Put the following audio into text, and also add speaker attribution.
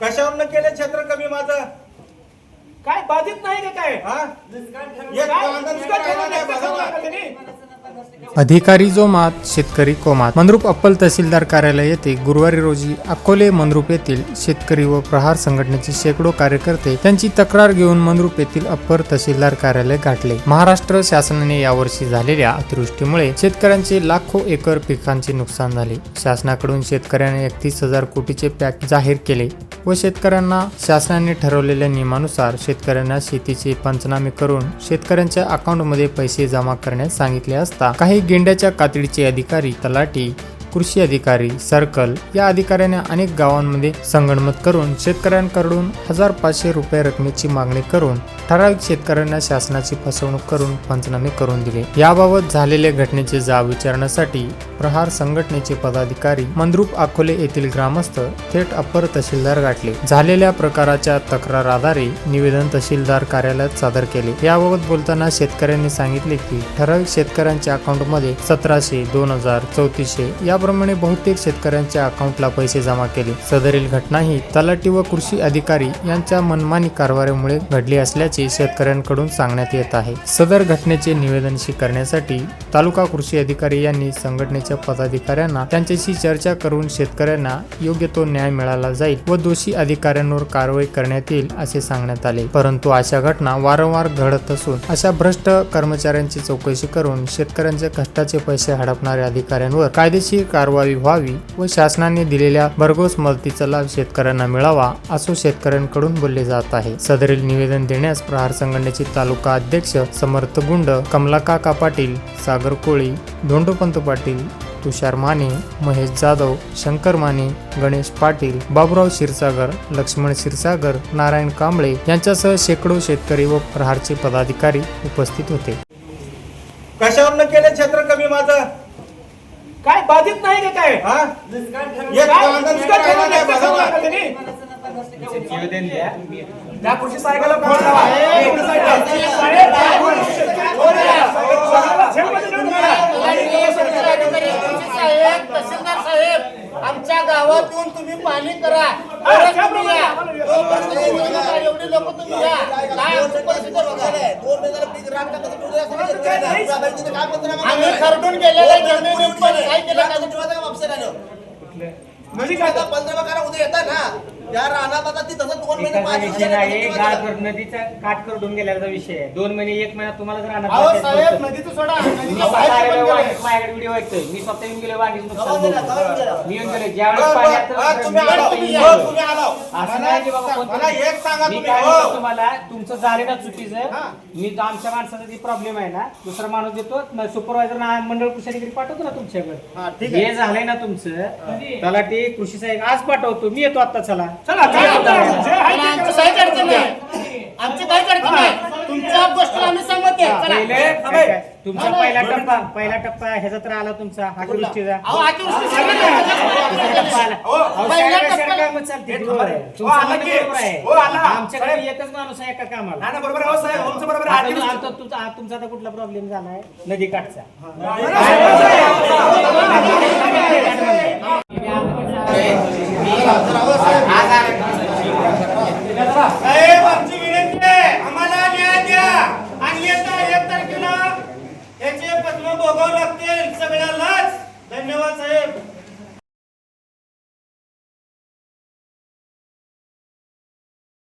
Speaker 1: कशावर केलं क्षेत्र कमी माझं
Speaker 2: काय बाधित नाही का काय
Speaker 1: हा एक
Speaker 2: काय?
Speaker 1: नाही बघा.
Speaker 3: अधिकारी जो मात शेतकरी कोमात. मंद्रुप अप्पल तहसीलदार कार्यालय येथे गुरुवारी रोजी अकोले मंद्रुप येथील शेतकरी व प्रहार संघटनेचे शेकडो कार्यकर्ते त्यांची तक्रार घेऊन मंद्रुप येथील अप्पर तहसीलदार कार्यालय गाठले. महाराष्ट्र शासनाने यावर्षी झालेल्या अतिवृष्टीमुळे शेतकऱ्यांचे लाखो एकर पिकांचे नुकसान झाले. शासनाकडून शेतकऱ्यांनी एकतीस हजार कोटीचे पॅक जाहीर केले व शेतकऱ्यांना शासनाने ठरवलेल्या नियमानुसार शेतकऱ्यांना शेतीचे पंचनामे करून शेतकऱ्यांच्या अकाउंटमध्ये पैसे जमा करण्यास सांगितले असता काही गेंड्याच्या कातडीचे अधिकारी तलाठी कृषी अधिकारी सर्कल या अधिकाऱ्याने अनेक गावांमध्ये संगणमत करून शेतकऱ्यांकडून हजार पाचशे रुपये रकमेची मागणी करून ठराविक शेतकऱ्यांना शासनाची फसवणूक करून पंचनामे करून दिले. याबाबत झालेल्या घटनेचे जाब विचारण्यासाठी प्रहार संघटनेचे पदाधिकारी मंद्रुप अकोले येथील ग्रामस्थ थेट अप्पर तहसीलदार गाठले. झालेल्या प्रकाराच्या तक्रार आधारे निवेदन तहसीलदार कार्यालयात सादर केले. याबाबत बोलताना शेतकऱ्यांनी सांगितले की ठराविक शेतकऱ्यांच्या अकाउंटमध्ये सतराशे दोन हजार चौतीसशे याप्रमाणे बहुतेक शेतकऱ्यांच्या अकाउंटला पैसे जमा केले. सदरील घटना ही तलाठी व कृषी अधिकारी यांच्या मनमानी कारवाईमुळे घडली असल्याचे शेतकऱ्यांकडून सांगण्यात येत आहे. सदर घटनेचे निवेदनशी करण्यासाठी तालुका कृषी अधिकारी यांनी संघटनेच्या पदाधिकाऱ्यांना त्यांच्याशी चर्चा करून शेतकऱ्यांना योग्य तो न्याय मिळाला जाईल व दोषी अधिकाऱ्यांवर कारवाई करण्यात येईल असे सांगण्यात आले. परंतु अशा घटना वारंवार घडत असून अशा भ्रष्ट कर्मचाऱ्यांची चौकशी करून शेतकऱ्यांच्या कष्टाचे पैसे हडपणाऱ्या अधिकाऱ्यांवर कायदेशीर कारवाई व्हावी व शासनाने दिलेल्या भरघोस मदतीचा लाभ शेतकऱ्यांना मिळावा असं शेतकऱ्यांकडून बोलले जात आहे. सदरील निवेदन देण्यास प्रहार संघटनेचे तालुका अध्यक्ष समर्थ गुंड कमलाकाका पाटील सागर कोळी धोंडोपंत पाटील तुषार माने महेश जाधव शंकर माने गणेश पाटील बाबुराव क्षीरसागर लक्ष्मण क्षीरसागर नारायण कांबळे यांच्यासह शेकडो शेतकरी व प्रहारचे पदाधिकारी उपस्थित होते
Speaker 1: कशावर केलं क्षेत्र कमी माझं
Speaker 2: काय बाधित नाही का काय
Speaker 1: हा
Speaker 2: काय? त्यांनी? त्या कृषी साहेबाला फोन लावा. कृषी साहेब, फोन लावा. साहेब, झेलमध्ये नेऊन घाला.
Speaker 4: साहेब तहसीलदार साहेब आमच्या गावात येऊन तुम्ही पाणी करा. परत तुम्ही या. एवढी लोक तुम्ही या. काय आमची परिस्थिती बघा. आम्ही खरडून गेलेल्या जमिनी पण काय केलं का?
Speaker 2: म्हणजे काय? तर?
Speaker 4: उद्या येतात ना. या रानात आता ती तसं दोन महिने
Speaker 5: नाही गाळकर नदीचा काठ करून गेल्याचा विषय आहे दोन महिने एक महिना तुम्हाला जर
Speaker 4: अहो साहेब नदीचं सोडा
Speaker 5: मी स्वतः
Speaker 4: बाहेर
Speaker 5: आलेलो
Speaker 4: पण
Speaker 5: वांगी-
Speaker 4: गेलंय.
Speaker 5: माझ्याकडे व्हिडिओ ऐकतोय मी स्वतः येऊन गेलो वांगीचं नुकसान
Speaker 4: गावात गेला, गावात
Speaker 5: बघून.
Speaker 4: गेला.
Speaker 5: मी येऊन गेलो ज्यावेळेस पाणी
Speaker 1: बरं. हा, तुम्ही आलो. तुम्ही. तुम्ही आलो.
Speaker 5: असं नाही की बाबा कोणतं-
Speaker 1: मला एक सांगा
Speaker 5: मी
Speaker 1: तुम्ही
Speaker 5: काय
Speaker 1: हो.
Speaker 5: म्हणतो तुम्हाला तुमचं झाले ना चुकीचं. मी तर आमच्या माणसाचा जी प्रॉब्लेम आहे ना दुसरा माणूस देतो सुपरवायझर ना मंडळ कृषी पाठवतो ना
Speaker 4: हा,
Speaker 5: तुमच्याकडे
Speaker 4: ठीक आहे.
Speaker 5: हे झालंय ना तुमचं त्याला ते कृषी साहेब आज पाठवतो मी येतो आता चला
Speaker 2: चला, काय होतं? जे आहे
Speaker 4: मला
Speaker 2: ते
Speaker 4: आमचं
Speaker 2: करा.
Speaker 4: काहीच अडचण नाही आमची काहीच अडचण नाही तुमच्या गोष्टीला आम्ही आहे चला.
Speaker 5: तुमचा पहिला टप्पा पहिला टप्पा ह्याचा तर आला तुमचा अतिवृष्टीचा
Speaker 4: अहो अतिवृष्टी सगळं नाही.
Speaker 5: टप्पा आला. अहो, कामं?
Speaker 1: हे
Speaker 5: बरोबर आहे.
Speaker 1: थांबा.
Speaker 5: तुमचं
Speaker 1: हो, आला
Speaker 5: म्हणणं
Speaker 1: की.
Speaker 5: बरोबर आहे.
Speaker 1: हो, आला.
Speaker 5: आमच्याकडे
Speaker 1: साहेब.
Speaker 5: एकच माणूस आहे एका कामाला
Speaker 1: नाही, नाही, बरोबर आहे हो, साहेब तुमचं बरोबर आहे.
Speaker 5: आता तुमचा तुमचा आता कुठला प्रॉब्लेम झालाय नदी काठचा